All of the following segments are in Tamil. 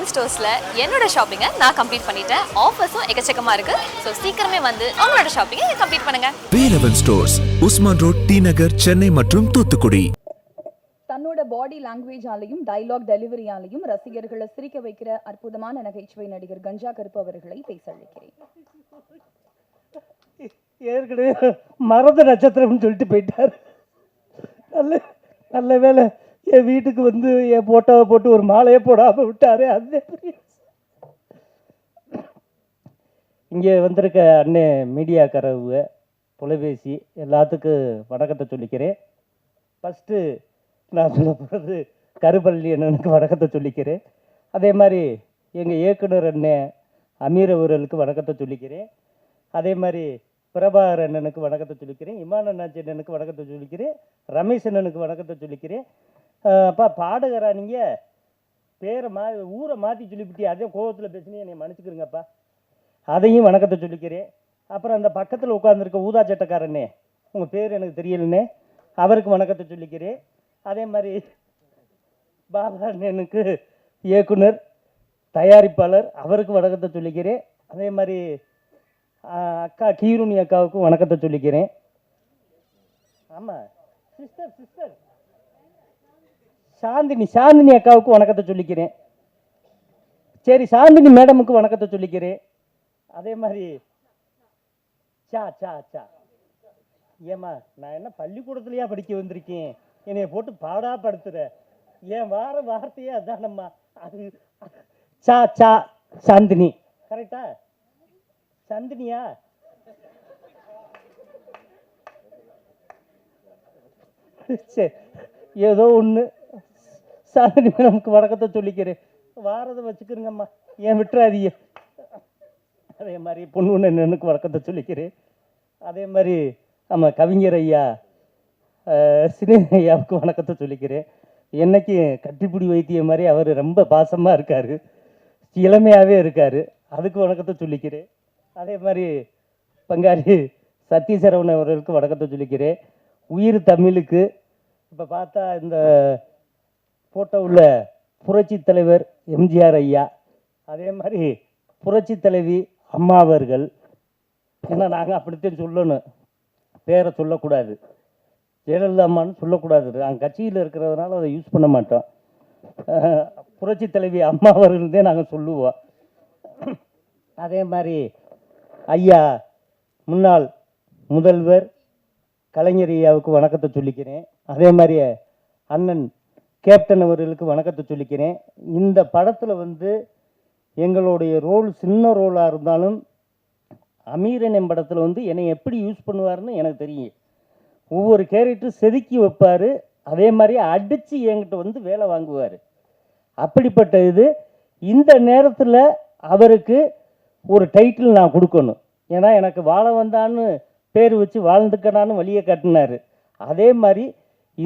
வேலவன் ஸ்டோர்ஸில் என்னோட ஷாப்பிங்கை நான் கம்ப்ளீட் பண்ணிட்டேன். ஆஃபர்ஸும் எக்கச்சக்கமாக இருக்குது ஸோ சீக்கிரமே வந்து உங்களோட ஷாப்பிங்கை கம்ப்ளீட் பண்ணுங்கள் Velavan stores Usman road T Nagar Chennai மற்றும் தூத்துக்குடி. தன்னோட பாடி லாங்குவேஜாலையும் டைலாக் டெலிவரியாலையும் ரசிகர்களை சிரிக்க வைக்கிற அற்புதமான நகைச்சுவை நடிகர் கஞ்சா கருப்பு அவர்களை பேச அழைக்கிறேன். ஏற்கனவே மறந்த நட்சத்திரம்னு சொல்லிட்டு போயிட்டார். நல்ல நல்ல வேலை என் வீட்டுக்கு வந்து என் போட்டோவை போட்டு ஒரு மாலையை போடாமல் விட்டாரு அது இங்கே வந்திருக்க அண்ணே மீடியாக்காரவங்க தொலைபேசி எல்லாத்துக்கும் வணக்கத்தை சொல்லிக்கிறேன். ஃபஸ்ட்டு நான் சொல்ல போகிறது கருப்பள்ளி அண்ணனுக்கு வணக்கத்தை சொல்லிக்கிறேன். அதே மாதிரி எங்கள் இயக்குனர் அண்ணன் அமீர் அவர்களுக்கு வணக்கத்தை சொல்லிக்கிறேன். அதே மாதிரி பிரபாகர் அண்ணனுக்கு வணக்கத்தை சொல்லிக்கிறேன். இமான அண்ணாச்சி அண்ணனுக்கு வணக்கத்தை சொல்லிக்கிறேன். ரமேஷ் அண்ணனுக்கு வணக்கத்தை சொல்லிக்கிறேன். அப்பா பாடகரா நீங்கள் பேரை மா ஊரை மாற்றி சொல்லிவிட்டு அதே கோவத்தில் பேசினே என்னை மன்னிச்சுக்கிறீங்கப்பா அதையும் வணக்கத்தை சொல்லிக்கிறேன். அப்புறம் அந்த பக்கத்தில் உட்காந்துருக்க ஊதா சட்டக்காரண்ணே உங்கள் பேர் எனக்கு தெரியலண்ணே அவருக்கு வணக்கத்தை சொல்லிக்கிறேன். அதே மாதிரி பாபா அண்ணனுக்கு இயக்குனர் தயாரிப்பாளர் அவருக்கு வணக்கத்தை சொல்லிக்கிறேன். அதே மாதிரி அக்கா கீருணி அக்காவுக்கும் வணக்கத்தை சொல்லிக்கிறேன். ஆமாம் சிஸ்டர் சிஸ்டர். சாந்தினி சாந்தினி அக்காவுக்கு வணக்கத்தை சொல்லிக்கிறேன். சரி சாந்தினி மேடமுக்கு வணக்கத்தை சொல்லிக்கிறேன். அதே மாதிரி சா சா சா. ஏம்மா நான் என்ன பள்ளிக்கூடத்துலையா படிக்க வந்திருக்கேன்? என்னைய போட்டு பாடா படுத்துற என் வார வார்த்தையே அதானம்மா. அது சா சா சாந்தினி. கரெக்டா? சந்தினியா? சரி ஏதோ ஒன்று சாந்தினி மேடமுக்கு வணக்கத்தை சொல்லிக்கிறேன். வாரதை வச்சுக்கிறேங்கம்மா ஏன் விட்டுறாதீங்க? அதே மாதிரி பொண்ணு அண்ணனுக்கு வணக்கத்தை சொல்லிக்கிறேன். அதே மாதிரி ஆமாம் கவிஞர் ஐயா அஹ், சினே ஐயாவுக்கு வணக்கத்தை சொல்லிக்கிறேன். என்னைக்கு கட்டிப்பிடி வைத்திய மாதிரி அவர் ரொம்ப பாசமாக இருக்கார். இளமையாகவே இருக்கார். அதுக்கு வணக்கத்தை சொல்லிக்கிறேன். அதே மாதிரி பங்காளி சத்யசரவணன் அவர்களுக்கு வணக்கத்தை சொல்லிக்கிறேன். உயிர் தமிழுக்கு இப்போ பார்த்தா இந்த ஃபோட்டோவில் புரட்சி தலைவர் எம்ஜிஆர் ஐயா. அதே மாதிரி புரட்சி தலைவி அம்மா அவர்கள். ஏன்னா நாங்கள் அப்படித்தான் சொல்லணும். பேரை சொல்லக்கூடாது. ஜெயலலிதா அம்மான்னு சொல்லக்கூடாது. நாங்கள் கட்சியில் இருக்கிறதுனால அதை யூஸ் பண்ண மாட்டோம். புரட்சி தலைவி அம்மா அவர்கள்தே நாங்கள் சொல்லுவோம். அதே மாதிரி ஐயா முன்னாள் முதல்வர் கலைஞர் ஐயாவுக்கு வணக்கத்தை சொல்லிக்கிறேன். அதே மாதிரி அண்ணன் கேப்டன் அவர்களுக்கு வணக்கத்தை சொல்லிக்கிறேன். இந்த படத்தில் வந்து எங்களுடைய ரோல் சின்ன ரோலாக இருந்தாலும் அமீரன் படத்தில் வந்து என்னை எப்படி யூஸ் பண்ணுவாருன்னு எனக்கு தெரியும். ஒவ்வொரு கேரக்டரும் செதுக்கி வைப்பார். அதே மாதிரி அடித்து என்கிட்ட வந்து வேலை வாங்குவார். அப்படிப்பட்ட இது. இந்த நேரத்தில் அவருக்கு ஒரு டைட்டில் நான் கொடுக்கணும். ஏன்னா எனக்கு வாழ வந்தான்னு பேர் வச்சு வாழ்ந்துக்கடான்னு வழியை காட்டினாரு. அதே மாதிரி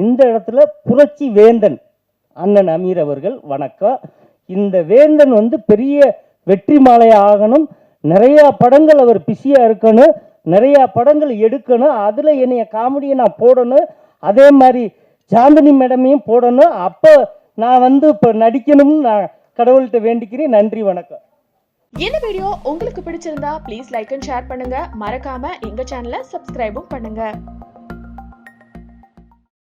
இந்த இடத்துல புரட்சி வேந்தன் அண்ணன் அமீர் அவர்கள் வணக்கம் இந்த வேந்தன் வந்து பெரிய வெற்றி மாலை ஆகணும். நிறையா படங்கள் அவர் பிஸியாக இருக்கணும். நிறையா படங்கள் எடுக்கணும். அதில் என்னைய காமெடியை நான் போடணும். அதே மாதிரி சாந்தினி மேடமையும் போடணும். அப்போ நான் வந்து இப்போ நடிக்கணும்னு நான் கடவுள்கிட்ட வேண்டிக்கிறேன். நன்றி வணக்கம். இந்த வீடியோ உங்களுக்கு பிடிச்சிருந்தா ப்ளீஸ் லைக் அண்ட் ஷேர் பண்ணுங்க. மறக்காம எங்க சேனலை சப்ஸ்கிரைபும் பண்ணுங்க.